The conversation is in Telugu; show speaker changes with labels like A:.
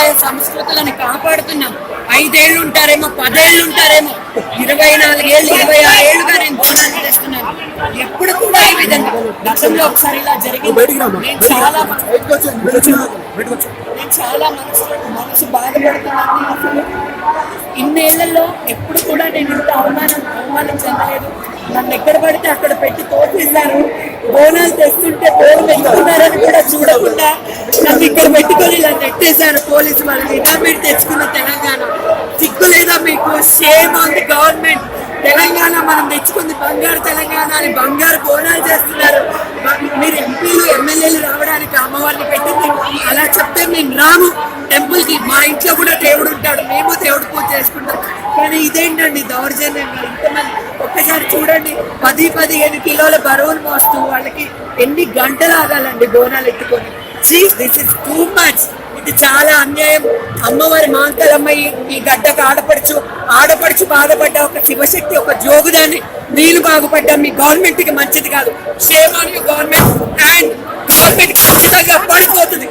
A: సాంప్రదాయ సంస్కృతులను కాపాడుతున్నాం. ఐదేళ్ళు ఉంటారేమో పదేళ్ళు ఉంటారేమో ఇరవై నాలుగేళ్ళు ఇరవై ఆరు ఏళ్ళుగా నేను బోనాలు చేస్తున్నాను. ఎప్పుడు కూడా ఈ విధంగా గతంలో ఒకసారి ఇలా జరిగింది. నేను చాలా నేను చాలా మనసు మనసు బాధపడుతున్నాను. అసలు ఇన్నేళ్ళలో ఎప్పుడు కూడా నేను ఇంత అవమానం అవమానం చెందలేదు. నన్ను ఎక్కడ పడితే అక్కడ పెట్టి తోసేశారు. బోనాలు తెస్తుంటే ఎత్తుకున్నారని కూడా చూడకుండా నన్ను ఇక్కడ పెట్టుకొని ఇలా నెట్టేశారు పోలీసు వాళ్ళు. ఇలా మీరు తెచ్చుకున్న తెలంగాణ. సిగ్గు లేదా మీకు? Shame on the government Telangana మనం తెచ్చుకుంది బంగారు తెలంగాణ అని బంగారు బోనాలు చేస్తున్నారు. మీరు ఎంపీలు ఎమ్మెల్యేలు రావడానికి అమ్మవారిని పెట్టింది అలా చెప్తే మేము రాము. టెంపుల్కి మా ఇంట్లో కూడా దేవుడు ఉంటాడు. మేము దేవుడు పూజ చేసుకుంటాం. కానీ ఇదేంటండి దౌర్జన్యంగా ఇంతమంది ఒక్కసారి చూడండి. పది పదిహేను కిలోల బరువులు మోస్తూ వాళ్ళకి ఎన్ని గంటలు ఆగాలండి బోనాలు ఎత్తుకొని. దిస్ ఇస్ టూ మచ్ ఇది చాలా అన్యాయం. అమ్మవారి మాంకలమ్మ ఈ- గడ్డకు ఆడపడుచు ఆడపడుచు బాధపడ్డ ఒక శివశక్తి ఒక జోగుదాన్ని నీళ్ళు బాగుపడ్డా మీ గవర్నమెంట్కి మంచిది కాదు. Shame on you government and government ఖచ్చితంగా పడిపోతుంది.